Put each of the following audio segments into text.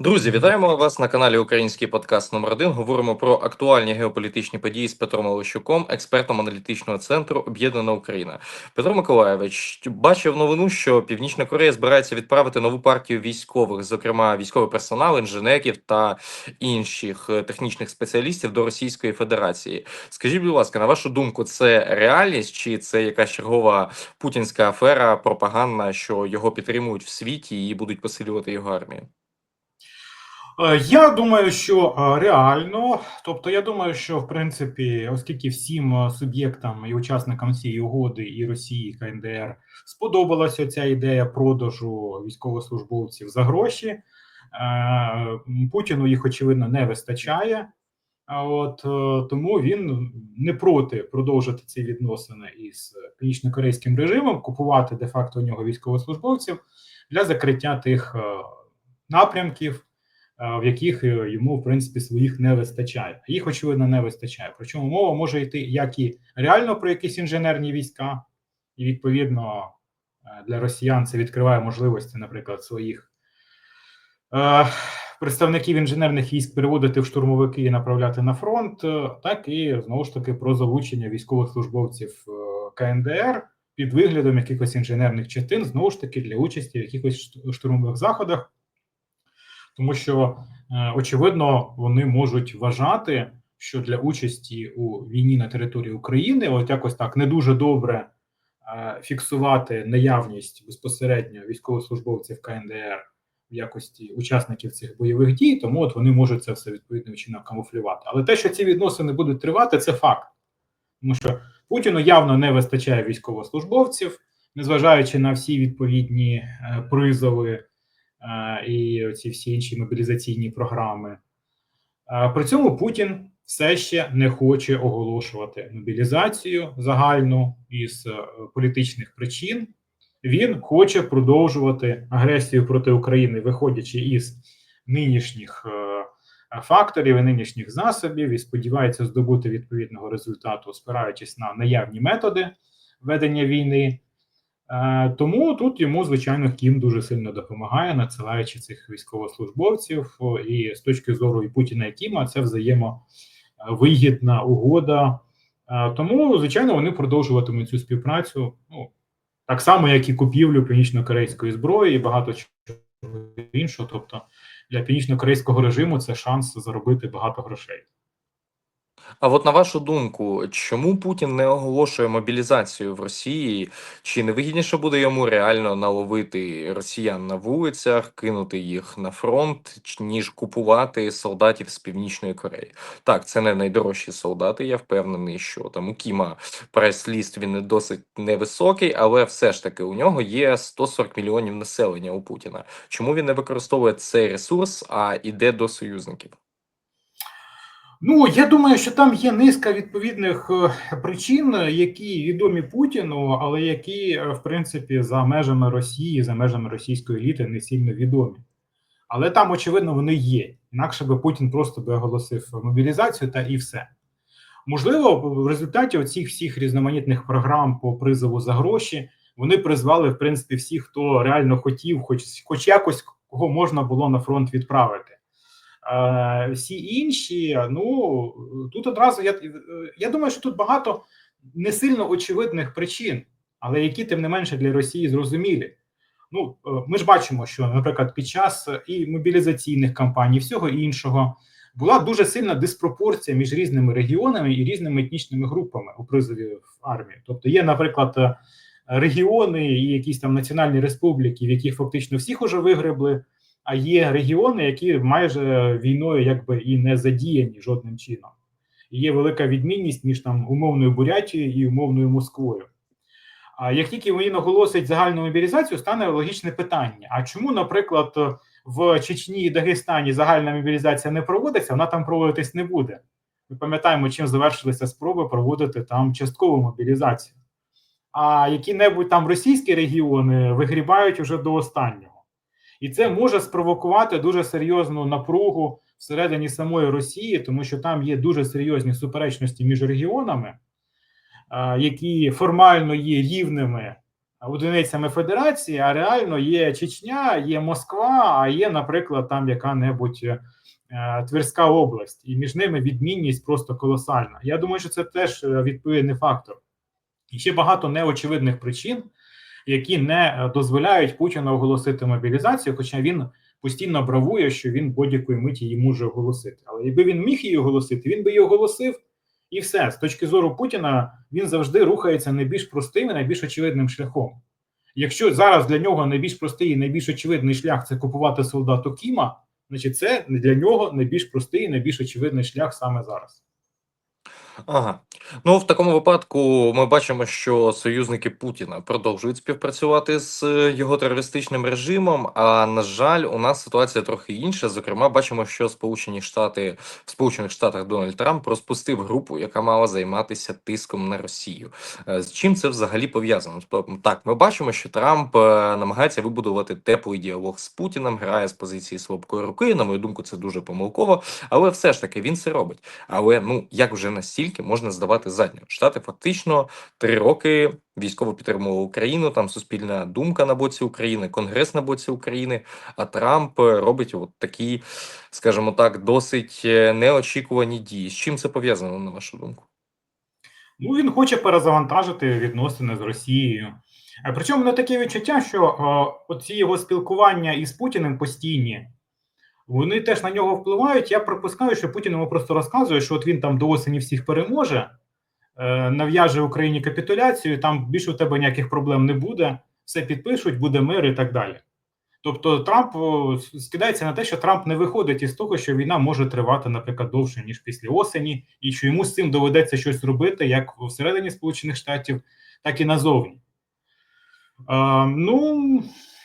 Друзі, вітаємо вас на каналі Український подкаст номер 1 Говоримо про актуальні геополітичні події з Петром Олещуком, експертом аналітичного центру Об'єднана Україна. Петро Миколаєвич бачив новину, що Північна Корея збирається відправити нову партію військових, зокрема військовий персонал, інженерів та інших е, технічних спеціалістів до Російської Федерації. Скажіть, будь ласка, на вашу думку, це реальність чи це якась чергова путінська афера, пропаганда, що його підтримують в світі і будуть посилювати його армію? Е, Я думаю, що е, реально, тобто, я думаю, що в принципі, оскільки всім е, суб'єктам і учасникам цієї угоди, і Росії, і КНДР сподобалася ця ідея продажу військовослужбовців за гроші, Путіну їх очевидно не вистачає. От тому він не проти продовжити ці відносини із північно-корейським режимом, купувати де-факто у нього військовослужбовців для закриття тих напрямків, в яких е, йому в принципі своїх не вистачає. Їх очевидно не вистачає. Причому мова може йти як і реально про якісь інженерні війська, і відповідно е, для росіян це відкриває можливості, наприклад, своїх е, представників інженерних військ переводити в штурмовики і направляти на фронт, е, так і знову ж таки про залучення військових службовців е, КНДР під виглядом якихось інженерних частин, знову ж таки для участі в якихось штурмових заходах, тому що е, очевидно вони можуть вважати, що для участі у війні на території України, от якось так не дуже добре е, фіксувати наявність безпосередньо військовослужбовців КНДР в якості учасників цих бойових дій, тому от вони можуть це все відповідним чином камуфлювати. Але те, що ці відносини будуть тривати, це факт, тому що Путіну явно не вистачає військовослужбовців, незважаючи на всі відповідні е, призови і ці всі інші мобілізаційні програми. При цьому Путін все ще не хоче оголошувати мобілізацію загальну із е, політичних причин. Він хоче продовжувати агресію проти України, виходячи із нинішніх е, факторів і нинішніх засобів, і сподівається здобути відповідного результату, спираючись на наявні методи ведення війни. Е, Тому тут йому, звичайно, Кім дуже сильно допомагає, надсилаючи цих військовослужбовців. І з точки зору і Путіна і Кіма це взаємовигідна угода. Е, Тому, звичайно, вони продовжуватимуть цю співпрацю. Ну так само, як і купівлю північно-корейської зброї і багато чого іншого. Тобто для північно-корейського режиму це шанс заробити багато грошей. А от на вашу думку, чому Путін не оголошує мобілізацію в Росії? Чи не вигідніше буде йому реально наловити росіян на вулицях, кинути їх на фронт, ніж купувати солдатів з Північної Кореї? Так, це не найдорожчі солдати. Я впевнений, що там у Кіма прайс-ліст він досить невисокий, але все ж таки у нього є 140 мільйонів населення у Путіна. Чому він не використовує цей ресурс, а іде до союзників? Ну я думаю, що там є низка відповідних е, причин, які відомі Путіну, але які, е, в принципі, за межами Росії, за межами російської еліти не сильно відомі. Але там, очевидно, вони є. Інакше би Путін просто би оголосив мобілізацію та і все. Можливо, в результаті оцих всіх різноманітних програм по призову за гроші вони призвали, в принципі, всіх, хто реально хотів, хоч, хоч якось кого можна було на фронт відправити. Всі інші, ну тут одразу я, я думаю, що тут багато не сильно очевидних причин, але які тим не менше для Росії зрозумілі. Ну, е, ми ж бачимо, що, наприклад, під час і мобілізаційних кампаній, всього іншого, була дуже сильна диспропорція між різними регіонами і різними етнічними групами у призові в армію. Тобто, є, наприклад, е, регіони і якісь там національні республіки, в яких фактично всіх уже вигребли. А є регіони, які майже війною якби і не задіяні жодним чином. Є велика відмінність між там умовною Бурятією і умовною Москвою. А як тільки він оголосить загальну мобілізацію, стане логічне питання: а чому, наприклад, в Чечні і Дагестані загальна мобілізація не проводиться, вона там проводитись не буде. Ми пам'ятаємо, чим завершилися спроби проводити там часткову мобілізацію. А які-небудь там російські регіони вигрібають уже до останнього. І це може спровокувати дуже серйозну напругу всередині самої Росії, тому що там є дуже серйозні суперечності між регіонами, які формально є рівними одиницями Федерації, а реально є Чечня, є Москва, а є, наприклад, там яка-небудь е, Тверська область, і між ними відмінність просто колосальна. Я думаю, що це теж е, відповідний фактор. І ще багато неочевидних причин, які не е, дозволяють Путіну оголосити мобілізацію, хоча він постійно бравує, що він будь-якої миті її може оголосити. Але якби він міг її оголосити, він би її оголосив, і все. З точки зору Путіна він завжди рухається найбільш простим і найбільш очевидним шляхом. Якщо зараз для нього найбільш простий і найбільш очевидний шлях це купувати солдату Кіма, значить це для нього найбільш простий і найбільш очевидний шлях саме зараз. Ага. Ну, в такому випадку ми бачимо, що союзники Путіна продовжують співпрацювати з е, його терористичним режимом. А на жаль, у нас ситуація трохи інша. Зокрема, бачимо, що Сполучені Штати в Сполучених Штатах Дональд Трамп розпустив групу, яка мала займатися тиском на Росію. Е, З чим це взагалі пов'язано? Тобто, так, ми бачимо, що Трамп е, намагається вибудувати теплий діалог з Путіним, грає з позиції слабкої руки. На мою думку, це дуже помилково, але все ж таки він це робить. Але ну як вже настільки можна здавати задню? Штати фактично три роки військово підтримували Україну. Там суспільна думка на боці України, конгрес на боці України. А Трамп робить от такі, скажімо так, досить е, неочікувані дії. З чим це пов'язано на вашу думку? Ну, він хоче перезавантажити відносини з Росією. Е, Причому не таке відчуття, що е, оці його спілкування із Путіним постійні, вони теж на нього впливають. Я припускаю, що Путін йому просто розказує, що от він там до осені всіх переможе, е, нав'яже Україні капітуляцію, там більше у тебе ніяких проблем не буде, все підпишуть, буде мир і так далі. Тобто Трамп скидається на те, що Трамп не виходить із того, що війна може тривати, наприклад, довше ніж після осені, і що йому з цим доведеться щось робити як всередині Сполучених Штатів, так і назовні. А, ну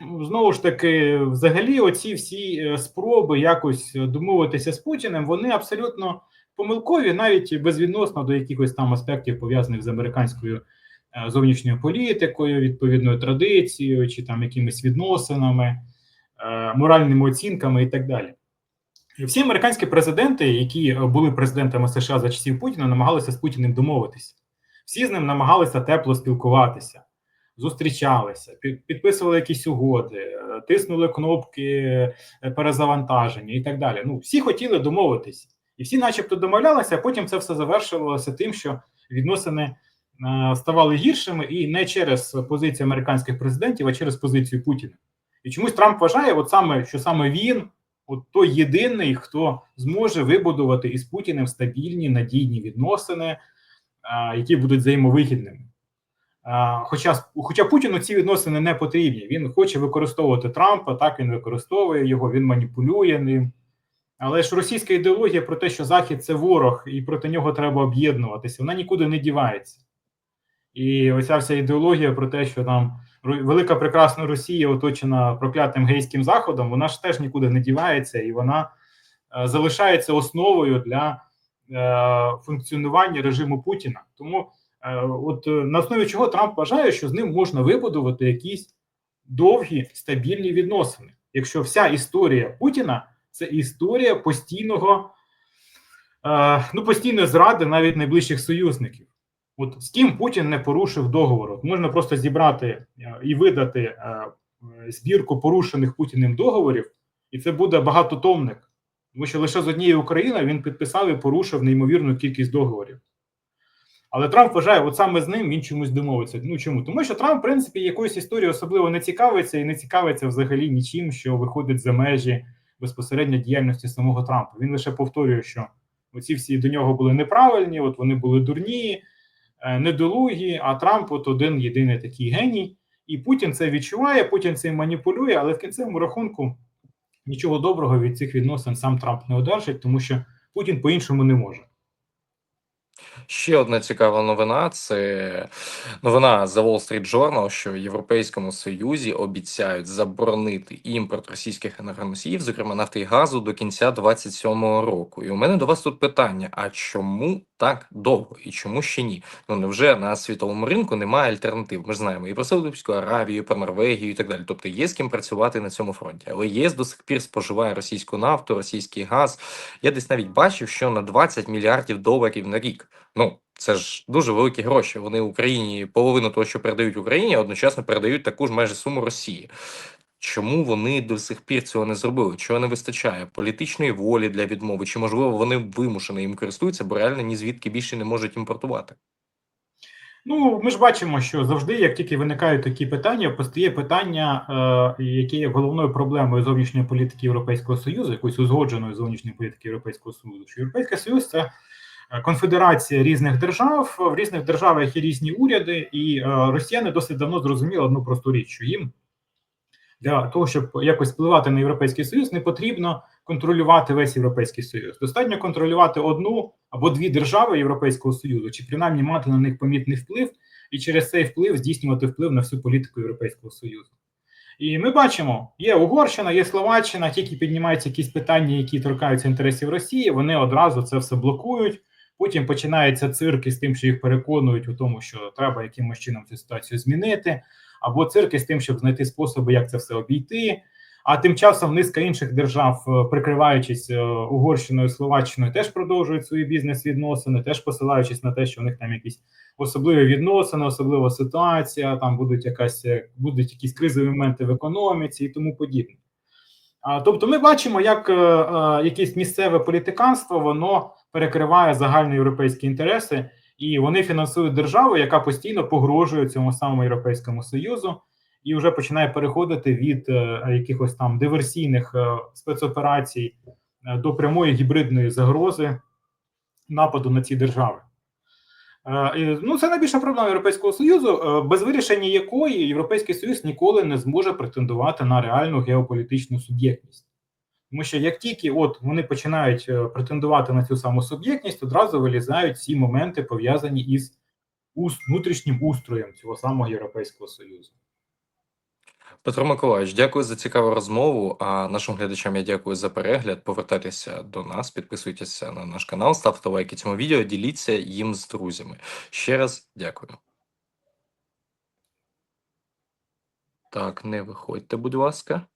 знову ж таки, взагалі, оці всі е, спроби якось домовитися з Путіним, вони абсолютно помилкові, навіть безвідносно до якихось там аспектів пов'язаних з американською е, зовнішньою політикою, відповідною традицією, чи там якимись відносинами, е, моральними оцінками і так далі. Всі американські президенти, які були президентами США за часів Путіна, намагалися з Путіним домовитися. Всі з ним намагалися тепло спілкуватися, зустрічалися, підписували якісь угоди, е, тиснули кнопки е, перезавантаження і так далі. Ну, всі хотіли домовитися, і всі, начебто, домовлялися, а потім це все завершувалося тим, що відносини е, ставали гіршими і не через позицію американських президентів, а через позицію Путіна. І чомусь Трамп вважає, от саме, що саме він, от той єдиний, хто зможе вибудувати із Путіним стабільні надійні відносини, які будуть взаємовигідними. А, Хоча, хоча Путіну ці відносини не потрібні. Він хоче використовувати Трампа, так він використовує його, він маніпулює ним. Але ж російська ідеологія про те, що Захід це ворог, і проти нього треба об'єднуватися, вона нікуди не дівається. І оця вся ідеологія про те, що там велика прекрасна Росія оточена проклятим гейським заходом, вона ж теж нікуди не дівається, і вона е, залишається основою для е, функціонування режиму Путіна. Тому, е, от е, на основі чого Трамп вважає, що з ним можна вибудувати якісь довгі стабільні відносини, якщо вся історія Путіна це історія постійного, е, ну постійної зради навіть найближчих союзників. От з ким Путін не порушив договору? От можна просто зібрати е, і видати е, е, збірку порушених Путіним договорів, і це буде багатотомник. Тому що лише з однієї України він підписав і порушив неймовірну кількість договорів. Але Трамп вважає, от саме з ним він чомусь домовиться. Ну чому? Тому що Трамп, в принципі, якоюсь історією особливо не цікавиться і не цікавиться взагалі нічим, що виходить за межі безпосередньо діяльності самого Трампа. Він лише повторює, що оці всі до нього були неправильні, от вони були дурні, е, недолугі, а Трамп от один єдиний такий геній. І Путін це відчуває, Путін цим маніпулює, але в кінцевому рахунку нічого доброго від цих відносин сам Трамп не одержить, тому що Путін по-іншому не може. Ще одна цікава новина це новина The Wall Street Journal, що в Європейському Союзі обіцяють заборонити імпорт російських енергоносіїв, зокрема нафти і газу, до кінця 27-го року. І у мене до вас тут питання: а чому так довго і чому ще ні? Ну невже на світовому ринку немає альтернатив? Ми ж знаємо і про Саудовську Аравію, і про Норвегію і так далі. Тобто є з ким працювати на цьому фронті. Але ЄС до сих пір споживає російську нафту, російський газ. Я десь навіть бачив, що на 20 мільярдів доларів на рік. Ну це ж дуже великі гроші. Вони Україні половину того, що передають Україні, одночасно передають таку ж майже суму Росії. Чому вони до сих пір цього не зробили? Чого не вистачає? Політичної волі для відмови? Чи можливо вони вимушено їм користуються, бо реально ні звідки більше не можуть імпортувати? Ну, ми ж бачимо, що завжди, як тільки виникають такі питання, постає питання, е, яке є головною проблемою зовнішньої політики Європейського Союзу, якоїсь узгодженої зовнішньої політики Європейського Союзу. Що Європейський Союз це конфедерація різних держав. В різних державах є різні уряди, і е, росіяни досить давно зрозуміли одну просту річ, що їм для того, щоб якось впливати на європейський союз, не потрібно контролювати весь європейський союз. Достатньо контролювати одну або дві держави Європейського союзу, чи принаймні мати на них помітний вплив, і через цей вплив здійснювати вплив на всю політику Європейського союзу. І ми бачимо, є Угорщина, є Словаччина, тільки піднімаються якісь питання, які торкаються інтересів Росії, вони одразу це все блокують. Потім починається цирк із тим, що їх переконують у тому, що треба якимось чином цю ситуацію змінити, або цирк із тим, щоб знайти способи, як це все обійти. А тим часом низка інших держав, е, прикриваючись е, Угорщиною, Словаччиною, теж продовжують свої бізнес-відносини, теж посилаючись на те, що у них там якісь особливі відносини, особлива ситуація, там будуть якась е, будуть якісь кризові моменти в економіці і тому подібне. А, тобто, ми бачимо, як якесь місцеве політиканство воно перекриває загальноєвропейські інтереси, і вони фінансують державу, яка постійно погрожує цьому самому європейському союзу, і вже починає переходити від е, якихось там диверсійних е, спецоперацій е, до прямої гібридної загрози нападу на ці держави. Ну, це найбільша проблема Європейського Союзу, без вирішення якої Європейський Союз ніколи не зможе претендувати на реальну геополітичну суб'єктність. Тому що як тільки от вони починають е, претендувати на цю саму суб'єктність, одразу вилізають всі моменти пов'язані із внутрішнім устроєм цього самого Європейського Союзу. Петро Миколаївич, дякую за цікаву розмову. А нашим глядачам я дякую за перегляд. Повертайтеся до нас, підписуйтеся на наш канал, ставте лайки цьому відео, діліться їм з друзями. Ще раз дякую. Так, не виходьте, будь ласка.